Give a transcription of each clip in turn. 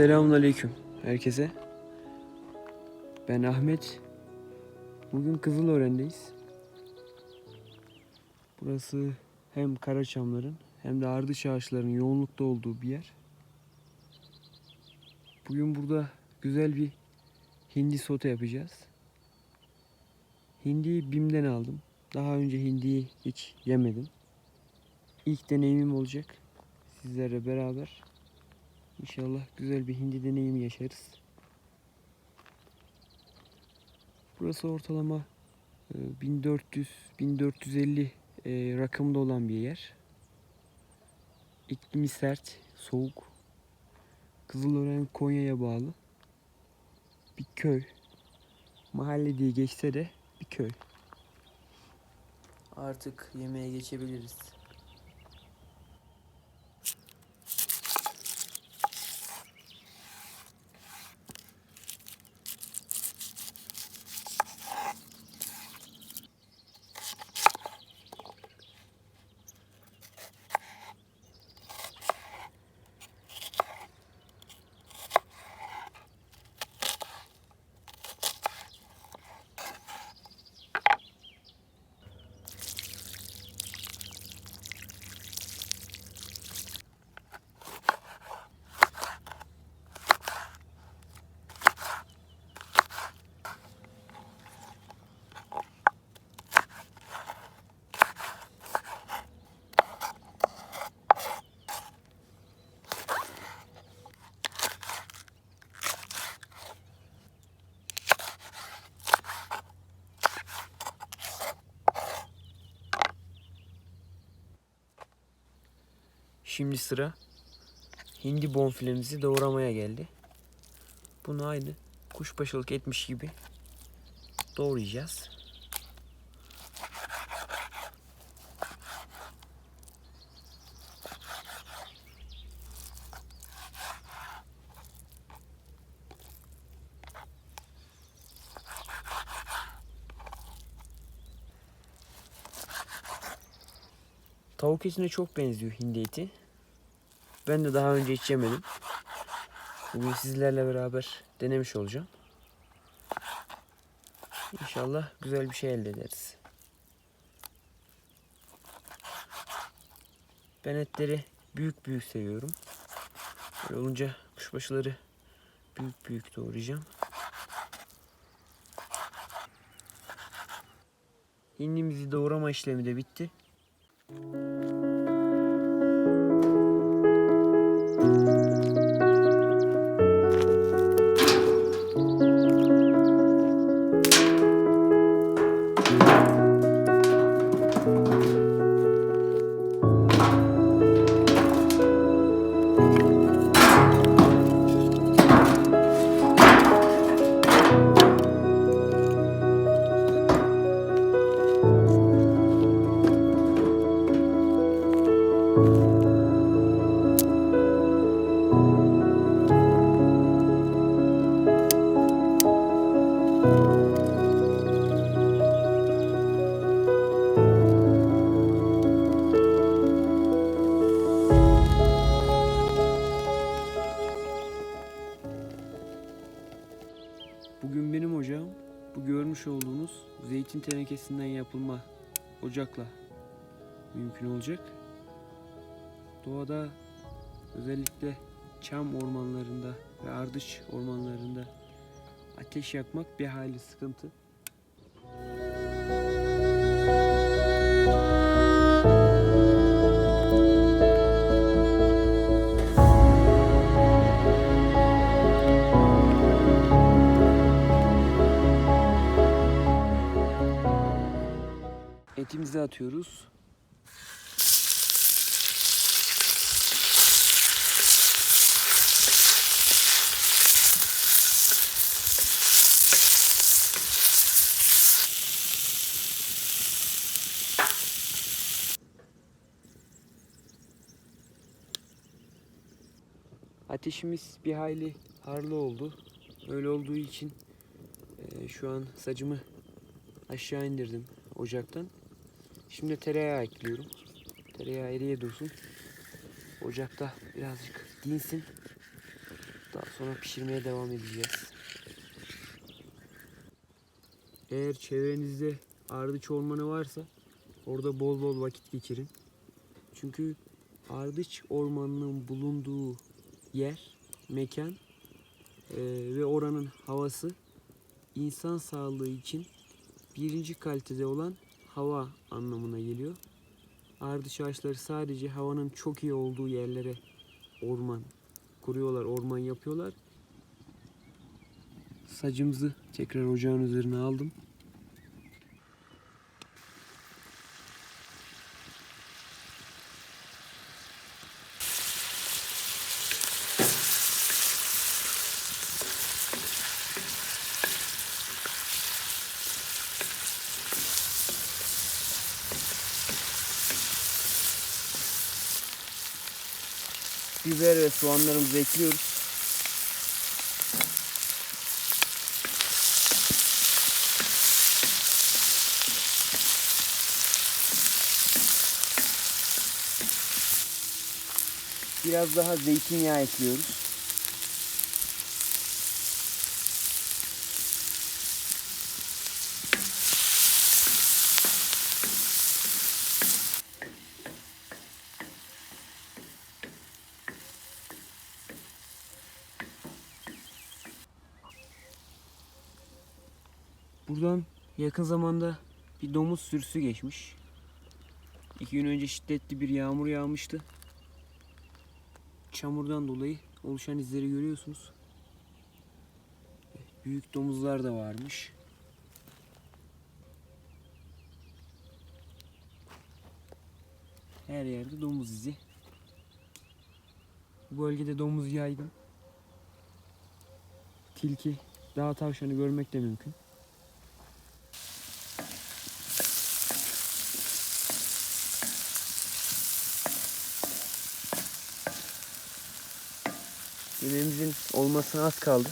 Selamünaleyküm herkese. Ben Ahmet. Bugün Kızılören'deyiz. Burası hem Karaçamların hem de Ardıç ağaçların yoğunlukta olduğu bir yer. Bugün burada güzel bir hindi sote yapacağız. Hindiyi Bim'den aldım. Daha önce hindiyi hiç yemedim. İlk deneyimim olacak. Sizlerle beraber. İnşallah güzel bir hindi deneyimi yaşarız. Burası ortalama 1400-1450 rakımda olan bir yer. İklimi sert, soğuk. Kızılören Konya'ya bağlı. Bir köy. Mahalle diye geçse de bir köy. Artık yemeğe geçebiliriz. Şimdi sıra hindi bonfilemizi doğramaya geldi. Bunu aynı kuşbaşılık etmiş gibi doğrayacağız. Tavuk etine çok benziyor hindi eti. Ben de daha önce hiç yemedim. Bugün sizlerle beraber denemiş olacağım. İnşallah güzel bir şey elde ederiz. Ben etleri büyük büyük seviyorum. Böyle olunca kuşbaşıları büyük büyük doğrayacağım. Hindimizi doğrama işlemi de bitti. Bugün benim ocağım bu görmüş olduğunuz zeytin tenekesinden yapılma ocakla mümkün olacak. Doğada özellikle çam ormanlarında ve ardıç ormanlarında ateş yakmak bir hayli sıkıntı. Atıyoruz. Ateşimiz bir hayli harlı oldu. Öyle olduğu için eee, şu an sacımı aşağı indirdim ocaktan. Şimdi tereyağı ekliyorum. Tereyağı eriye dursun. Ocakta birazcık dinsin. Daha sonra pişirmeye devam edeceğiz. Eğer çevrenizde ardıç ormanı varsa orada bol bol vakit geçirin. Çünkü ardıç ormanının bulunduğu yer, mekan eee, ve oranın havası insan sağlığı için birinci kalitede olan hava anlamına geliyor. Ardıç ağaçları sadece havanın çok iyi olduğu yerlere orman kuruyorlar, orman yapıyorlar. Sacımızı tekrar ocağın üzerine aldım. Biber ve soğanlarımızı ekliyoruz. Biraz daha zeytinyağı ekliyoruz. Buradan yakın zamanda bir domuz sürüsü geçmiş. İki gün önce şiddetli bir yağmur yağmıştı. Çamurdan dolayı oluşan izleri görüyorsunuz. Büyük domuzlar da varmış. Her yerde domuz izi. Bu bölgede domuz yaygın. Tilki, dağ tavşanı görmek de mümkün. Yemeğimizin olmasına az kaldı.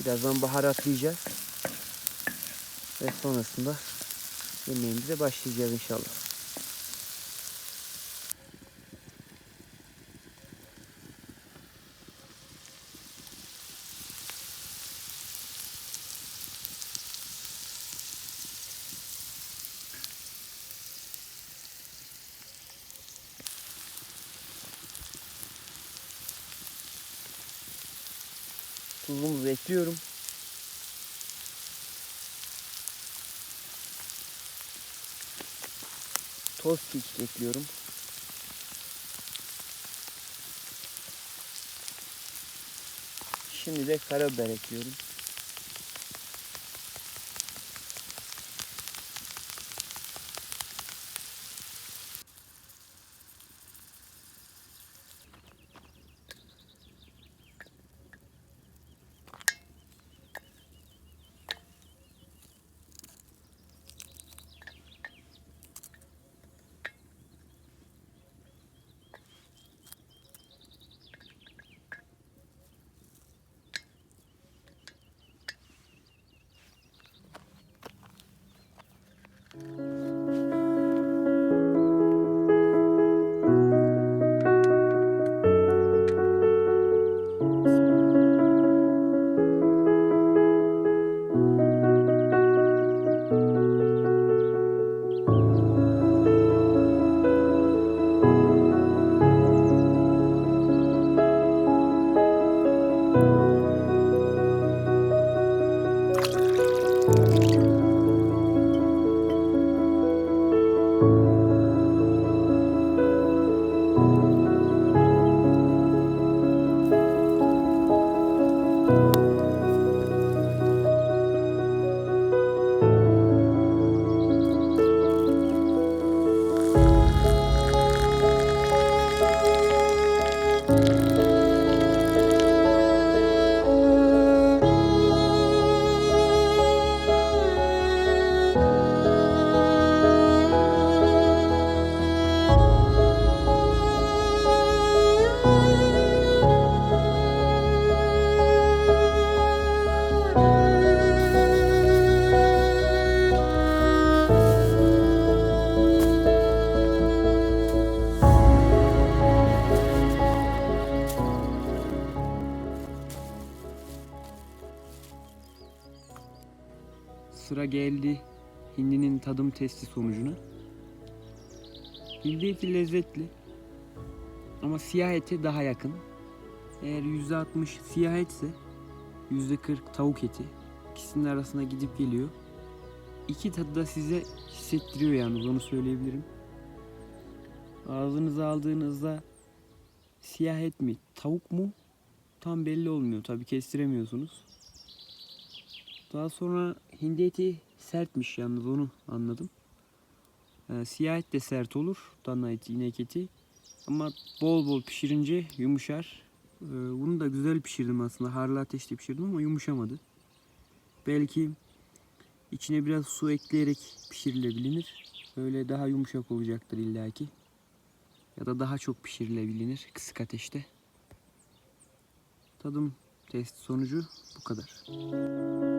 Birazdan baharatlayacağız. Ve sonrasında yemeğimize başlayacağız inşallah. Tuzumuzu ekliyorum. Toz kekik ekliyorum. Şimdi de karabiber ekliyorum. Sıra geldi hindinin tadım testi sonucuna. Hindi eti lezzetli. Ama siyah ete daha yakın. Eğer %60 siyah etse %40 tavuk eti. İkisinin arasına gidip geliyor. İki tadı da size hissettiriyor yalnız onu söyleyebilirim. Ağzınıza aldığınızda siyah et mi tavuk mu tam belli olmuyor tabi kestiremiyorsunuz. Daha sonra hindi eti sertmiş yalnız onu anladım. Ee, siyah et de sert olur dana eti inek eti ama bol bol pişirince yumuşar. Ee, bunu da güzel pişirdim aslında harlı ateşte pişirdim ama yumuşamadı. Belki içine biraz su ekleyerek pişirilebilir. Böyle daha yumuşak olacaktır illaki. Ya da daha çok pişirilebilir kısık ateşte. Tadım test sonucu bu kadar.